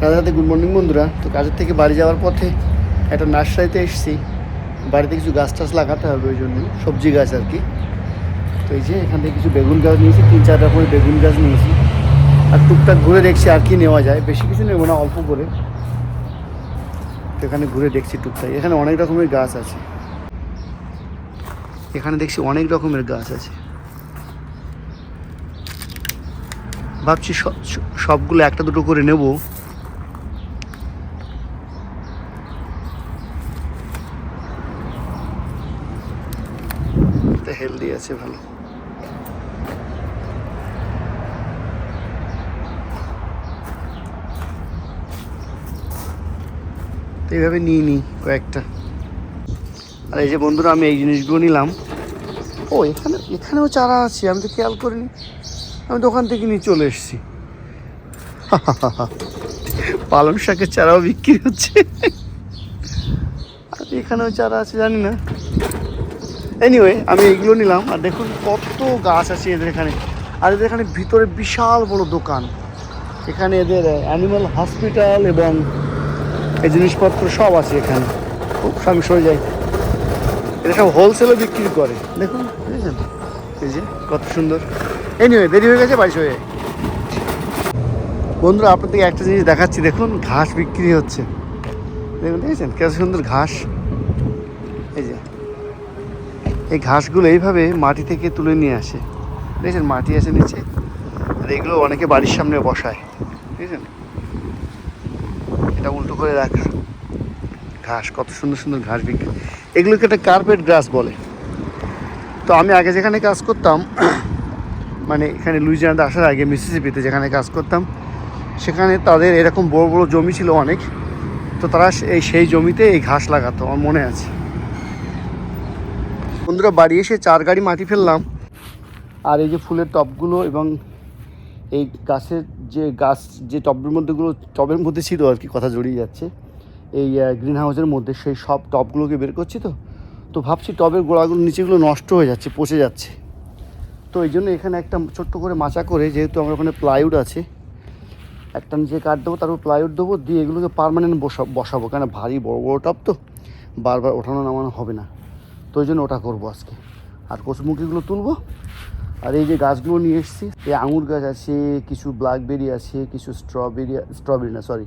রাতে রাতে good morning বন্ধুরা। তো কাজের থেকে বাড়ি যাওয়ার পথে একটা নার্সারিতে এসেছি। বাড়িতে কিছু গাছ টাছ লাগাতে হবে ওই জন্য, সবজি গাছ আর কি। তো এই যে এখান থেকে কিছু বেগুন গাছ নিয়েছি, তিন চার রকমের বেগুন গাছ নিয়েছি। আর টুকটাক ঘুরে দেখছি আর কি নেওয়া যায়। বেশি কিছু নেব না, অল্প করে। তো এখানে ঘুরে দেখছি টুকটাক। এখানে অনেক রকমের গাছ আছে। এখানে দেখছি অনেক রকমের গাছ আছে। ভাবছি সব- সবগুলো একটা দুটো করে নেব। হেলদি আছে, ভালো। তো এইভাবে নিয়ে নিই কয়েকটা। আর এই যে বন্ধুরা, আমি এই জিনিসগুলো নিলাম। ও, এখানে, এখানেও চারা আছে, আমি তো খেয়াল করিনি। আমি দোকান থেকে নিয়ে চলে এসেছি। পালং শাকের চারাও বিক্রি হচ্ছে। আর এখানেও চারা আছে, জানি না। এনিওয়ে আমি এগুলো নিলাম, আর দেখুন কত গাছ আছে এদের এখানে। আর এদের এখানে ভিতরে বিশাল বড় দোকান। এখানে এদের অ্যানিমাল হসপিটাল এবং এই জিনিসপত্র সব আছে এখানে। খুব আমি সরে যাই এটা সব হোলসেলও বিক্রি করে। দেখুন, বুঝেছেন? এই যে, কত সুন্দর। এনিওয়ে দেরি হয়ে গেছে, বাড়ি হয়ে বন্ধুরা, আপনাদেরকে একটা জিনিস দেখাচ্ছি, দেখুন, ঘাস বিক্রি হচ্ছে। দেখুন, দেখেছেন? কত সুন্দর ঘাস। এই ঘাসগুলো এইভাবে মাটি থেকে তুলে নিয়ে আসে। দেখেছেন? মাটি আছে নিচে, আর এগুলো অনেকে বাড়ির সামনে বসায়। বুঝেছেন এটা উল্টো করে রাখা। ঘাস, কত সুন্দর সুন্দর ঘাস বিক্রি। এগুলোকে একটা কার্পেট গ্রাস বলে। তো আমি আগে যেখানে কাজ করতাম মানে এখানে লুইজিয়ানাতে আসার আগে মিসিসিপিতে যেখানে কাজ করতাম, সেখানে তাদের এরকম বড় বড় জমি ছিল অনেক। তো তারা এই সেই জমিতে এই ঘাস লাগাতো, আমার মনে আছে। বন্ধুরা বাড়ি এসে চার গাড়ি মাটি ফেললাম। আর এই যে ফুলের টবগুলো এবং এই গাছের যে গাছ, যে টবের মধ্যেগুলো টবের মধ্যে ছিল আর কি, কথা জড়িয়ে যাচ্ছে। এই গ্রিন হাউসের মধ্যে সেই সব টবগুলোকে বের করছি তো। তো ভাবছি টবের গোড়াগুলো, নিচেগুলো নষ্ট হয়ে যাচ্ছে, পচে যাচ্ছে। তো এই জন্য এখানে একটা ছোট্ট করে মাচা করে, যেহেতু আমার ওখানে প্লাইউড আছে, একটা নিচে কাঠ দেবো, তারপর প্লাইউড দেবো, দিয়ে এগুলোকে পারমানেন্ট বসা, বসাবো। কেন ভারী বড় বড় টব তো, বারবার ওঠানো নামানো হবে না। তো ওই জন্য ওটা করব আজকে। আর কচুমুখিগুলো তুলবো। আর এই যে গাছগুলো নিয়ে এসেছি, এই আঙুর গাছ আছে, কিছু ব্ল্যাকবেরি আছে, কিছু স্ট্রবেরি স্ট্রবেরি না সরি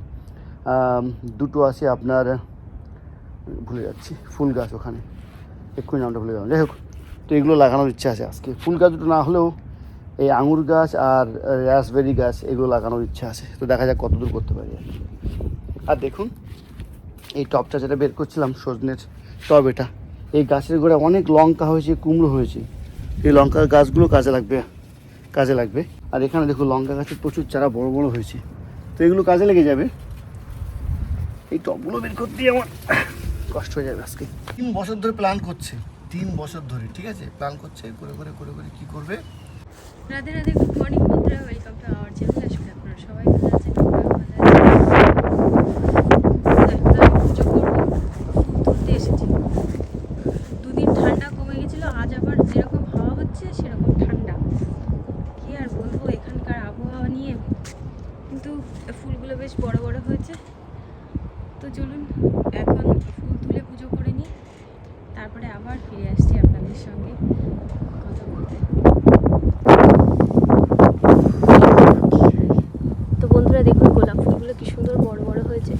দুটো আছে আপনার, ভুলে যাচ্ছি, ফুল গাছ ওখানে। এক্ষুনি নামটা ভুলে গেলাম। যাই হোক, তো এগুলো লাগানোর ইচ্ছা আছে আজকে। ফুল গাছ দুটো না হলেও এই আঙুর গাছ আর রাসবেরি গাছ, এগুলো লাগানোর ইচ্ছা আছে। তো দেখা যাক কতদূর করতে পারি আর দেখুন, এই টবটা যেটা বের করছিলাম সজনের টব এটা। এই গাছের গোড়ায় অনেক লঙ্কা হয়েছে, কুমড়ো হয়েছে। এই লঙ্কার গাছগুলো কাজে লাগবে কাজে লাগবে। আর এখানে দেখো লঙ্কা গাছের প্রচুর চারা বড় বড় হয়েছে। তো এগুলো কাজে লেগে যাবে। এই টবগুলো বের করতে আমার কষ্ট হয়ে যাবে আজকে। তিন বছর ধরে প্ল্যান করছে, তিন বছর ধরে, ঠিক আছে? প্ল্যান করছে, করে করে করে করে কি করবে? রাধে রাধে গুড মর্নিং বন্ধুরা ওয়েলকাম টু আওয়ার চ্যানেল আসলে আপনারা সবাই ভালো আছি তারপরে আমি পুজো করব তুলতে এসেছি দুদিন ঠান্ডা কমে গেছিল আজ আবার যেরকম হাওয়া হচ্ছে সেরকম ঠান্ডা কি আর বলব এখানকার আবহাওয়া নিয়ে কিন্তু ফুলগুলো বেশ বড় বড় হয়েছে তো চলুন এখন ফুল তুলে পুজো করে নিই তারপরে আবার ফিরে আসছি আপনাদের সঙ্গে কথা বলতে তো বন্ধুরা দেখুন গোলাপ ফুলগুলো কি সুন্দর বড় বড় হয়েছে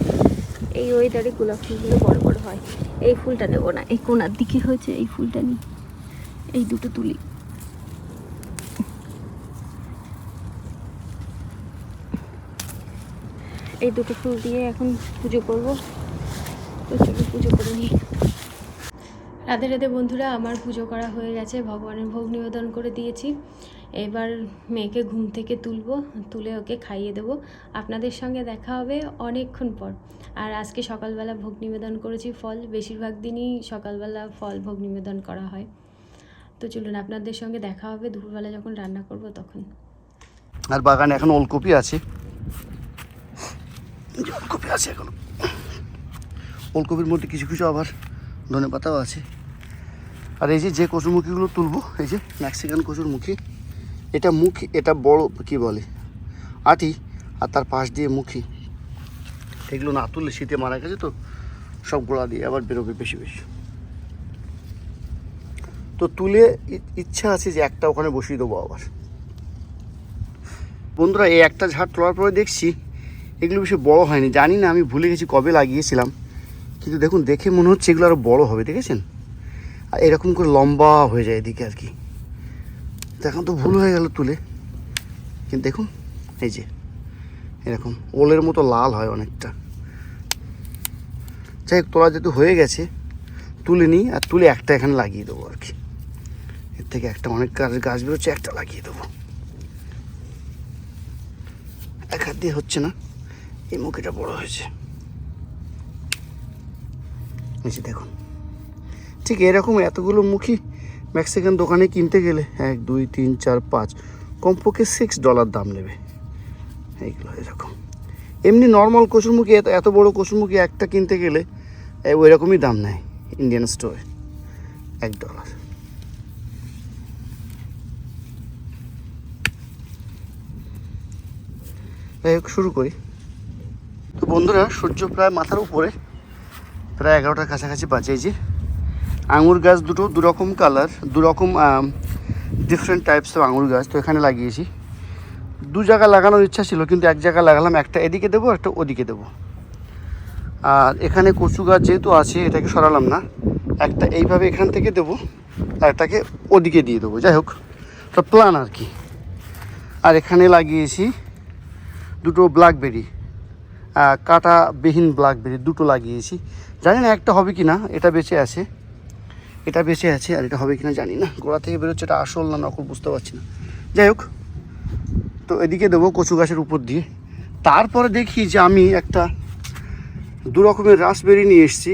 এই ওয়েদারে গোলাপ ফুলগুলো বড় বড় হয় এই ফুলটা নেব না এই কোনার দিকে হয়েছে এই ফুলটা নিই এই দুটো তুলি। এই দুটো ফুল দিয়ে এখন পুজো করব। তো পুজো করে নিই। রাধে রাধে বন্ধুরা, আমার পুজো করা হয়ে গেছে। ভগবানের ভোগ নিবেদন করে দিয়েছি। এবার মেয়েকে ঘুম থেকে তুলবো, তুলে ওকে খাইয়ে দেবো। আপনাদের সঙ্গে দেখা হবে অনেকক্ষণ পর। আর আজকে সকালবেলা ভোগ নিবেদন করেছি ফল। বেশিরভাগ দিনই সকালবেলা ফল ভোগ নিবেদন করা হয়। তো চলুন, আপনাদের সঙ্গে দেখা হবে। দুপুরবেলা যখন রান্না করব তখন। আর বাগানে এখন ওলকপি আছে। ওলকপি আছে এখন। ওলকপির মধ্যে কিছু কিছু আবার ধনে পাতাও আছে। আর এই যে যে কচুরমুখিগুলো তুলবো, এই যে ম্যাক্সিকান কচুরমুখী, এটা মুখ, এটা বড় কি বলে, আটি, আর তার পাশ দিয়ে মুখী। এগুলো না তুললে শীতে মারা গেছে তো, সব গোড়া দিয়ে আবার বেরোবে বেশি বেশি। তো তুলে ইচ্ছা আছে যে একটা ওখানে বসিয়ে দেবো আবার। বন্ধুরা, এই একটা ঝাড় তোলার পরে দেখছি এগুলো বেশি বড় হয়নি। জানি না আমি ভুলে গেছি কবে লাগিয়েছিলাম, কিন্তু দেখুন, দেখে মনে হচ্ছে এগুলো আরও বড় হবে, দেখেছেন? আর এরকম করে লম্বা হয়ে যায় এদিকে আর কি। এখন তো ভুল হয়ে গেল তুলে। কিন্তু দেখুন, এই যে। এরকম। ওলের মতো লাল হয় অনেকটা। যাই হোক তোলা যেহেতু হয়ে গেছে, তুলে নিই আর তুলে একটা এখানে লাগিয়ে দেবো আর কি। এর থেকে একটা অনেক গাছ গাছ বেরোচ্ছে, একটা লাগিয়ে দেবো। এক হাত দিয়ে হচ্ছে না, এই মুখিটা বড় হয়েছে। যে দেখুন, ঠিক এরকম এতগুলো মুখী মেক্সিকান দোকানে কিনতে গেলে এক, দুই, তিন, চার, পাঁচ, কমপক্ষে সিক্স ডলার দাম নেবে। এইগুলো এরকম। এমনি নর্মাল কচুরমুখী, এত এত বড়ো কচুরমুখী একটা কিনতে গেলে ওই রকমই দাম নেয় ইন্ডিয়ান স্টোরে এক ডলার যাই হোক, শুরু করি। তো বন্ধুরা, সূর্য প্রায় মাথার উপরে, প্রায় এগারোটার কাছাকাছি যে। আঙুর গাছ দুটো, দুরকম কালার দুরকম ডিফারেন্ট টাইপস অফ আঙুর গাছ, তো এখানে লাগিয়েছি। দু জায়গা লাগানোর ইচ্ছা ছিল, কিন্তু এক জায়গায় লাগালাম, একটা এদিকে দেবো, একটা ওদিকে দেবো। আর এখানে কচু গাছ যেহেতু আছে, এটাকে সরালাম না। একটা এইভাবে এখান থেকে দেবো, আর একটাকে ওদিকে দিয়ে দেবো, যাই হোক। তো প্ল্যান আর কি। আর এখানে লাগিয়েছি দুটো ব্ল্যাকবেরি কাঁটাবিহীন ব্ল্যাকবেরি দুটো লাগিয়েছি। জানি না একটা হবে কি না এটা বেঁচে আছে। এটা বেঁচে আছে আর এটা হবে কি না জানি না। গোড়া থেকে বেরোচ্ছে, এটা আসল না নকল বুঝতে পারছি না। যাই হোক তো এদিকে দেবো কচু গাছের উপর দিয়ে। তারপরে দেখি যে আমি একটা দু রকমের রাসবেরি নিয়ে এসেছি,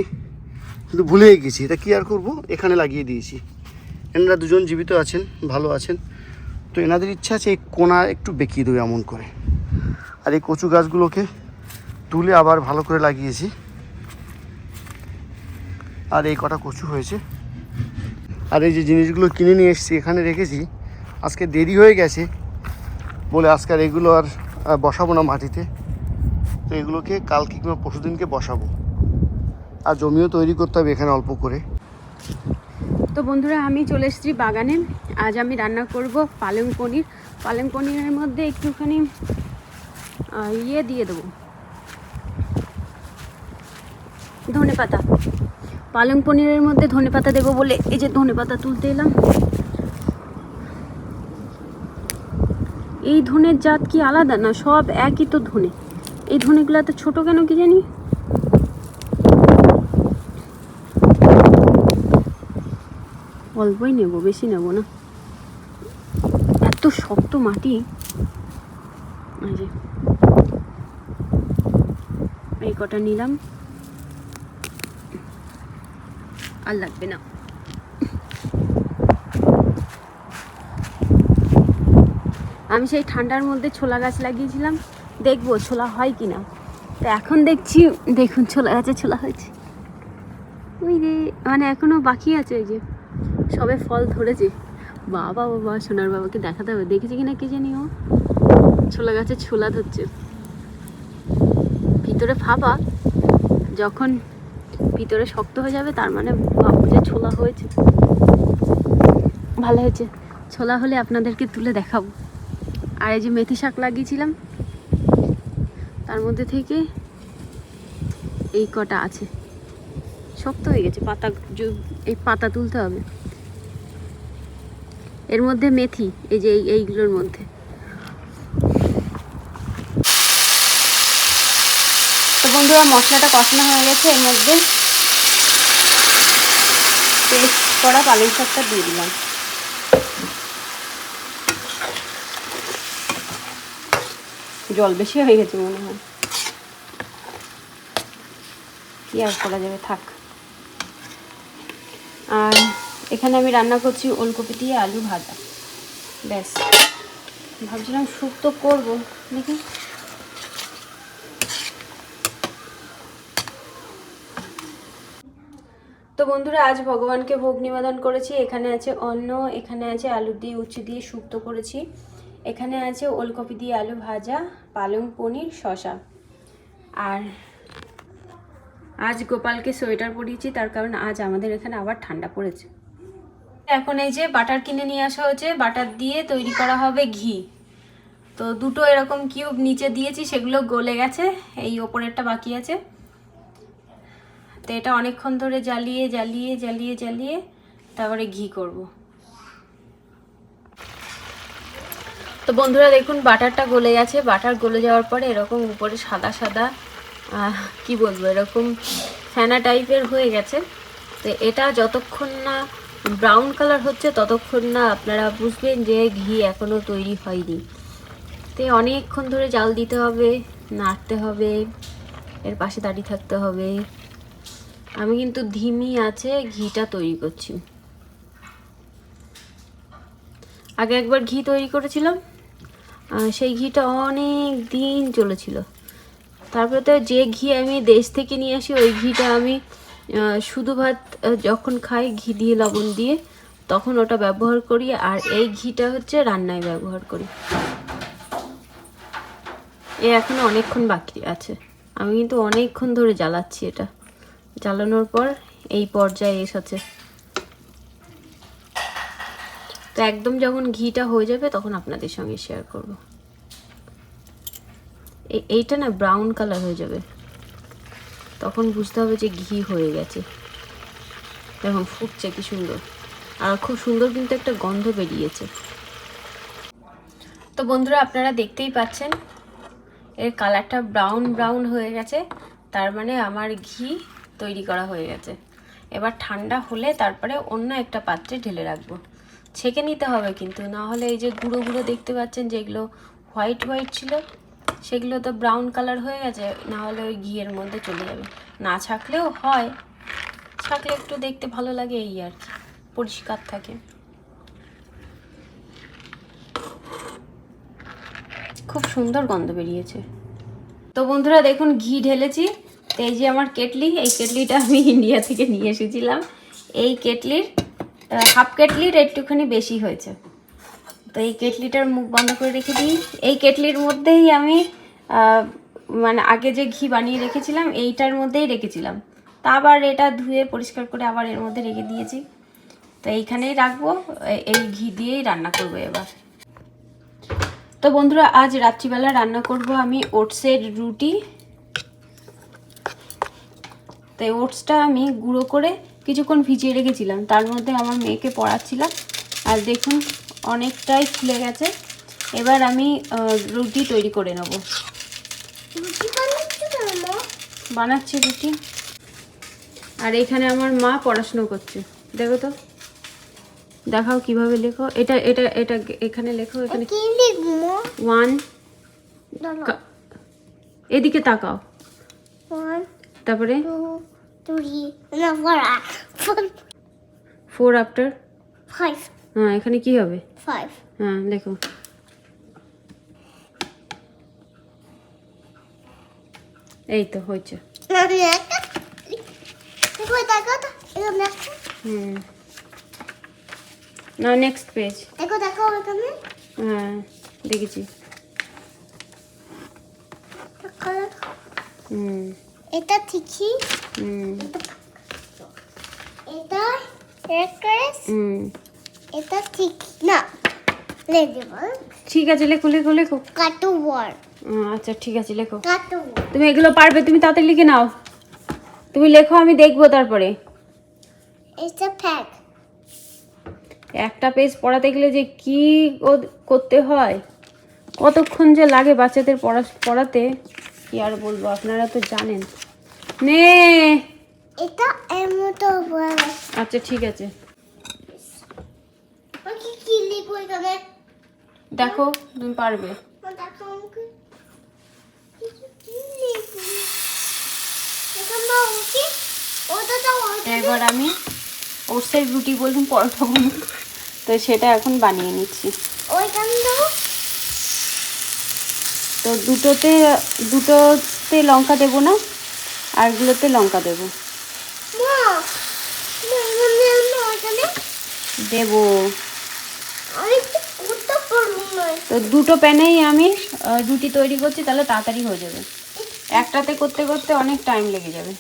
কিন্তু ভুলেই গেছি। এটা কী আর করব? এখানে লাগিয়ে দিয়েছি। এনারা দুজন জীবিত আছেন, ভালো আছেন। তো এনাদের ইচ্ছা আছে এই কোনা একটু বেঁকিয়ে দেবে এমন করে। আর এই কচু গাছগুলোকে তুলে আবার ভালো করে লাগিয়েছি। আর এই কটা কচু হয়েছে। আর এই যে জিনিসগুলো কিনে নিয়ে এসেছি, এখানে রেখেছি। আজকে দেরি হয়ে গেছে। বলে আজকে আর এগুলো আর বসাবো না মাটিতে। তো এগুলোকে কালকে কিংবা পরশুদিনকে বসাবো। আর জমিও তৈরি করতে হবে এখানে অল্প করে। তো বন্ধুরা, আমি চলে এসেছি বাগানে। আজ আমি রান্না করব পালং পনির। পালং পনিরের মধ্যে একটুখানি ইয়ে দিয়ে দেবো। ধনে পাতা পালং পনিরের মধ্যে ধনে পাতা দেবো বলে এই যে ধনে পাতা তুলতে এলাম। এই ধনের জাত কি আলাদা না সব একই তো ধনে? এই ধনেগুলো এত ছোট কেন কি জানি? অল্পই নেব, বেশি নেব না। এত শক্ত মাটি। এই কটা নিলাম। আর লাগবে না। আমি সেই ঠান্ডার মধ্যে ছোলা গাছ লাগিয়েছিলাম। দেখব ছোলা হয় কি না তো এখন দেখছি, দেখুন ছোলা গাছে ছোলা হয়েছে। ওই রে মানে এখনও বাকি আছে ওই যে, সবে ফল ধরেছে। বাবা বাবা, সোনার বাবাকে দেখাতে হবে। দেখেছি কিনা কে জানি ও? ছোলা গাছে ছোলা ধরছে। ভিতরে ফাঁপা, যখন ভিতরে শক্ত হয়ে যাবে, তার মানে বাবু যে ছোলা হয়েছে। ভালো হয়েছে। ছোলা হলে আপনাদেরকে তুলে দেখাবো। আর এই যে মেথি শাক লাগিয়েছিলাম, তার মধ্যে থেকে এই কটা আছে। শক্ত হয়ে গেছে, পাতা এই পাতা তুলতে হবে। এর মধ্যে মেথি, এই যে এই- এইগুলোর মধ্যে। বন্ধুরা, মশলাটা কষানো হয়ে গেছে, এর মধ্যে পেস্ট করা পালং শাকটা দিয়ে দিলাম। জল বেশি হয়ে গেছে মনে হয়। কি আর করা যাবে, থাক। আর এখানে আমি রান্না করছি ওলকপি দিয়ে আলু ভাজা। ব্যাস। ভাবছিলাম শুক্তো করব, দেখি। তো বন্ধুরা, আজ ভগবানকে ভোগ নিবেদন করেছি। এখানে আছে অন্ন, এখানে আছে আলু দিয়ে, উচ্ছে দিয়ে শুক্তো করেছি। এখানে আছে ওলকপি দিয়ে আলু ভাজা, পালং পনির শশা আর আজ গোপালকে সোয়েটার পরিয়েছি, তার কারণ আজ আমাদের এখানে আবার ঠান্ডা পড়েছে। এখন এই যে বাটার কিনে নিয়ে আসা হয়েছে, বাটার দিয়ে তৈরি করা হবে ঘি। তো দুটো এরকম কিউব নিচে দিয়েছি, সেগুলো গলে গেছে, এই ওপরেরটা বাকি আছে। তো এটা অনেকক্ষণ ধরে জ্বালিয়ে জ্বালিয়ে জ্বালিয়ে জ্বালিয়ে তারপরে ঘি করব। তো বন্ধুরা দেখুন, বাটারটা গলে গেছে। বাটার গলে যাওয়ার পরে এরকম উপরে সাদা সাদা কি বলব, এরকম ফ্যানা টাইপের হয়ে গেছে। তো এটা যতক্ষণ না ব্রাউন কালার হচ্ছে, ততক্ষণ না আপনারা বুঝবেন যে ঘি এখনও তৈরি হয়নি। তো অনেকক্ষণ ধরে জাল দিতে হবে, নাড়তে হবে, এর পাশে দাঁড়িয়ে থাকতে হবে। আমি কিন্তু ধিমি আছে, ঘিটা তৈরি করছি। আগে একবার ঘি তৈরি করেছিলাম সেই ঘিটা অনেক দিন চলেছিল। তারপরে তো যে ঘি আমি দেশ থেকে নিয়ে আসি, ওই ঘিটা আমি শুধু ভাত যখন খাই ঘি দিয়ে, লবণ দিয়ে, তখন ওটা ব্যবহার করি। আর এই ঘিটা হচ্ছে রান্নায় ব্যবহার করি। এ এখনও অনেকক্ষণ বাকি আছে। আমি কিন্তু অনেকক্ষণ ধরে জ্বালাচ্ছি এটা। জ্বালানোর পর এই পর্যায়ে এসেছে। তো একদম যখন ঘিটা হয়ে যাবে তখন আপনাদের সঙ্গে শেয়ার করব। এই- এইটা না ব্রাউন কালার হয়ে যাবে। তখন বুঝতে হবে যে ঘি হয়ে গেছে। দেখুন, ফুটছে কি সুন্দর। আর খুব সুন্দর কিন্তু একটা গন্ধ বেরিয়েছে। তো বন্ধুরা, আপনারা দেখতেই পাচ্ছেন, এর কালারটা ব্রাউন ব্রাউন হয়ে গেছে। তার মানে আমার ঘি তৈরি করা হয়ে গেছে। এবার ঠান্ডা হলে তারপরে অন্য একটা পাত্রে ঢেলে রাখব। ছেঁকে নিতে হবে কিন্তু। না হলে এই যে গুঁড়ো গুঁড়ো দেখতে পাচ্ছেন যেগুলো হোয়াইট হোয়াইট ছিল, সেগুলো তো ব্রাউন কালার হয়ে গেছে না হলে ওই ঘিয়ের মধ্যে চলে যাবে। না ছাকলেও হয়, ছাকলে একটু দেখতে ভালো লাগে এই আর কি, পরিষ্কার থাকে। খুব সুন্দর গন্ধ বেরিয়েছে। তো বন্ধুরা দেখুন, ঘি ঢেলেছি। তো এই যে আমার কেটলি, এই কেটলিটা আমি ইন্ডিয়া থেকে নিয়ে এসেছিলাম। এই কেটলির হাফ কেটলির একটুখানি বেশি হয়েছে। তো এই কেটলিটার মুখ বন্ধ করে রেখে দিই। এই কেটলির মধ্যেই আমি মানে আগে যে ঘি বানিয়ে রেখেছিলাম, এইটার মধ্যেই রেখেছিলাম। তা আবার এটা ধুয়ে পরিষ্কার করে আবার এর মধ্যে রেখে দিয়েছি। তো এইখানেই রাখব এই ঘি দিয়েই রান্না করব এবার। তো বন্ধুরা, আজ রাত্রিবেলা রান্না করব আমি ওটসের রুটি। তো ওটসটা আমি গুঁড়ো করে কিছুক্ষণ ভিজিয়ে রেখেছিলাম। তার মধ্যে আমার মেয়েকে পড়াচ্ছিলাম। আর দেখুন অনেকটাই ফুলে গেছে। এবার আমি রুটি তৈরি করে নেব। বানাচ্ছি রুটি। আর এখানে আমার মা পড়াশুনো করছে। দেখো তো। দেখাও কীভাবে লেখো। এটা এটা এটা এখানে লেখো এখানে। ওয়ান এদিকে তাকাও। তারপরে? Three, no, four, uh, four, four after five, হ্যাঁ এখানে কি হবে? five. হ্যাঁ লেখো। এই তো হয়েছে। একটা দেখো তো হুম না নেক্সট পেজ দেখো দেখো এখানে হ্যাঁ দেখেছি। দেখো, দেখো। হুম। এটা ঠিকই? এটা হুম। এটা ঠিক না ঠিক আছে লেখো লেখো লেখো। কাটু ওয়ার আচ্ছা ঠিক আছে লেখো। কাটু তুমি এগুলো পারবে তুমি তাড়াতাড়ি লিখে নাও। তুমি লেখো আমি দেখব তারপরে। এটা ফ্যাক একটা পেজ পড়াতে গেলে যে কি করতে হয়? কতক্ষণ যে লাগে বাচ্চাদের পড়া পড়াতে? কি আর বলব? আপনারা তো জানেন। নে এটা এর মতো আচ্ছা ঠিক আছে। দেখো তুমি পারবে। এবার আমি ওটসের রুটি বলুন পরোটা তো সেটা এখন বানিয়ে নিচ্ছি। দাও। তো দুটোতে দুটোতে লঙ্কা দেব না আরগুলোতে লঙ্কা দেব। দেব। তো দুটো প্যানেই আমি রুটি তৈরি করছি, তাহলে তাড়াতাড়ি হয়ে যাবে। একটাতে করতে করতে অনেক টাইম লেগে যাবে।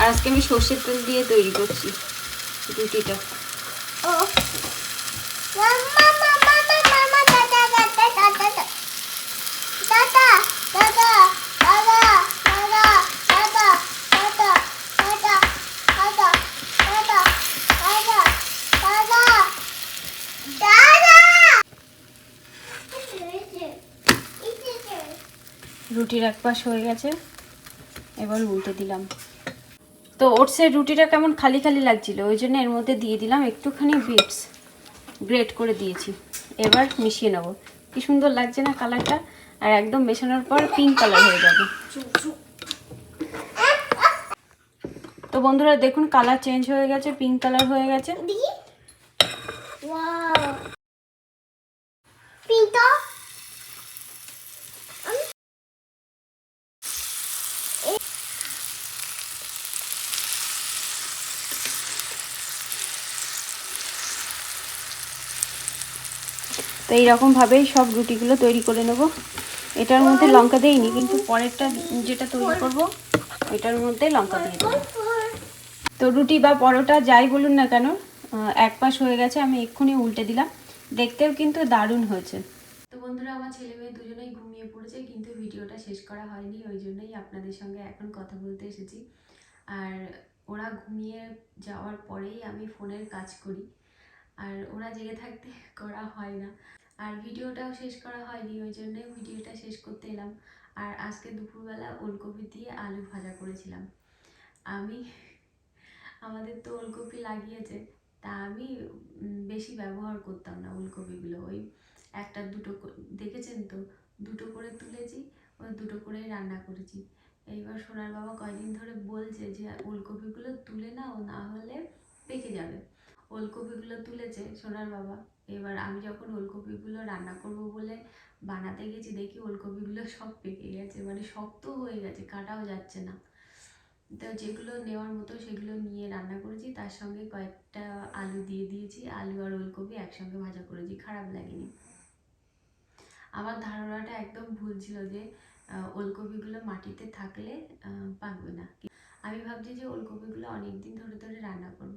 আর আজকে আমি সর্ষের তেল দিয়ে তৈরি করছি রুটিটা। রুটির এক পাশ হয়ে গেছে। এবার উল্টে দিলাম। তো ওটসের রুটিটা কেমন খালি খালি লাগছিল, ওই জন্য এর মধ্যে দিয়ে দিলাম একটুখানি বিটস। গ্রেট করে দিয়েছি। এবার মিশিয়ে নেব। কি সুন্দর লাগছে না কালারটা? আর একদম মেশানোর পর পিঙ্ক কালার হয়ে যাবে। তো বন্ধুরা, দেখুন কালার চেঞ্জ হয়ে গেছে পিঙ্ক কালার হয়ে গেছে দেখি ওয়াও পিঙ্কটা তো এইরকমভাবেই সব রুটিগুলো তৈরি করে নেব। এটার মধ্যে লঙ্কা দেইনি, কিন্তু পরেরটা যেটা তৈরি করব এটার মধ্যে লঙ্কা দিয়ে দেবো। তো রুটি বা পরোটা যাই বলুন না কেন এক পাশ হয়ে গেছে, আমি এক্ষুনি উল্টে দিলাম। দেখতেও কিন্তু দারুণ হয়েছে। তো বন্ধুরা, আমার ছেলে মেয়ে দুজনেই ঘুমিয়ে পড়েছে, কিন্তু ভিডিওটা শেষ করা হয়নি, ওই জন্যই আপনাদের সঙ্গে এখন কথা বলতে এসেছি। আর ওরা ঘুমিয়ে যাওয়ার পরেই আমি ফোনের কাজ করি, আর ওরা জেগে থাকতে করা হয় না। আর ভিডিওটাও শেষ করা হয়নি, ওই জন্য ভিডিওটা শেষ করতে এলাম। আর আজকে দুপুরবেলা ওলকপি দিয়ে আলু ভাজা করেছিলাম। আমি, আমাদের তো ওলকপি লাগিয়েছে, তা আমি বেশি ব্যবহার করতাম না ওলকপিগুলো। ওই একটা দুটো করে- দেখেছেন তো? দুটো করে তুলেছি, ওই দুটো করেই রান্না করেছি। এইবার সোনার বাবা কয়দিন ধরে বলছে যে, ওলকপিগুলো তুলে নাও, না হলে পেকে যাবে। ওলকপিগুলো তুলেছে সোনার বাবা। এবার আমি যখন ওলকপিগুলো রান্না করব বলে বানাতে গেছি, দেখি ওলকপিগুলো সব পেকে গেছে মানে শক্ত হয়ে গেছে, কাটাও যাচ্ছে না। তো যেগুলো নেওয়ার মতো সেগুলো নিয়ে রান্না করেছি, তার সঙ্গে কয়েকটা আলু দিয়ে দিয়েছি, আলু আর ওলকপি একসঙ্গে ভাজা করেছি, খারাপ লাগেনি। আমার ধারণাটা একদম ভুল ছিল যে ওলকপিগুলো মাটিতে থাকলে পাকবে না। আমি ভাবছি যে ওলকপিগুলো অনেক দিন ধরে ধরে রান্না করব,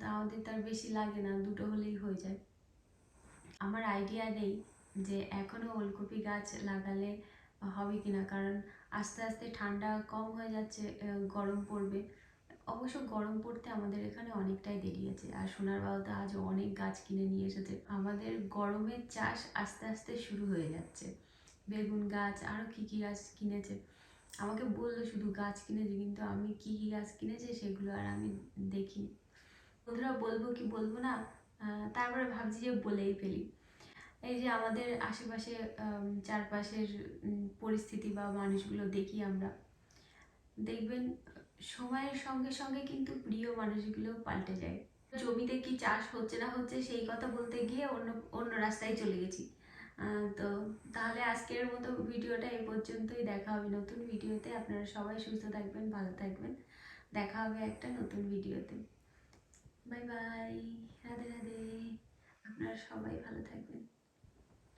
তা আমাদের তার বেশি লাগে না, দুটো হলেই হয়ে যায়। আমার আইডিয়া নেই যে এখনও ওলকপি গাছ লাগালে হবে কিনা, কারণ আস্তে আস্তে ঠান্ডা কম হয়ে যাচ্ছে গরম পড়বে। অবশ্য গরম পড়তে আমাদের এখানে অনেকটাই দেরি আছে, আর সোনার বাবা তো আজ অনেক গাছ কিনে নিয়ে এসেছে। আমাদের গরমের চাষ আস্তে আস্তে শুরু হয়ে যাচ্ছে। বেগুন গাছ, আরও কী কী গাছ কিনেছে? আমাকে বলল শুধু গাছ কিনেছে, কিন্তু আমি কী কী গাছ কিনেছে সেগুলো আর আমি দেখিনি। বন্ধুরা, বলব কি, বলব না তারপরে ভাবছি যে বলেই ফেলি। এই যে আমাদের আশেপাশে চারপাশের পরিস্থিতি বা মানুষগুলো দেখি আমরা। দেখবেন, সময়ের সঙ্গে সঙ্গে কিন্তু প্রিয় মানুষগুলো পাল্টে যায়। জমিতে কি চাষ হচ্ছে না হচ্ছে সেই কথা বলতে গিয়ে অন্য অন্য রাস্তায় চলে গেছি। তো তাহলে আজকের মতো ভিডিওটা এই পর্যন্তই। দেখা হবে নতুন ভিডিওতে। আপনারা সবাই সুস্থ থাকবেন, ভালো থাকবেন। দেখা হবে একটা নতুন ভিডিওতে। বাই বাই রাধে রাধে আপনারা সবাই ভালো থাকবেন।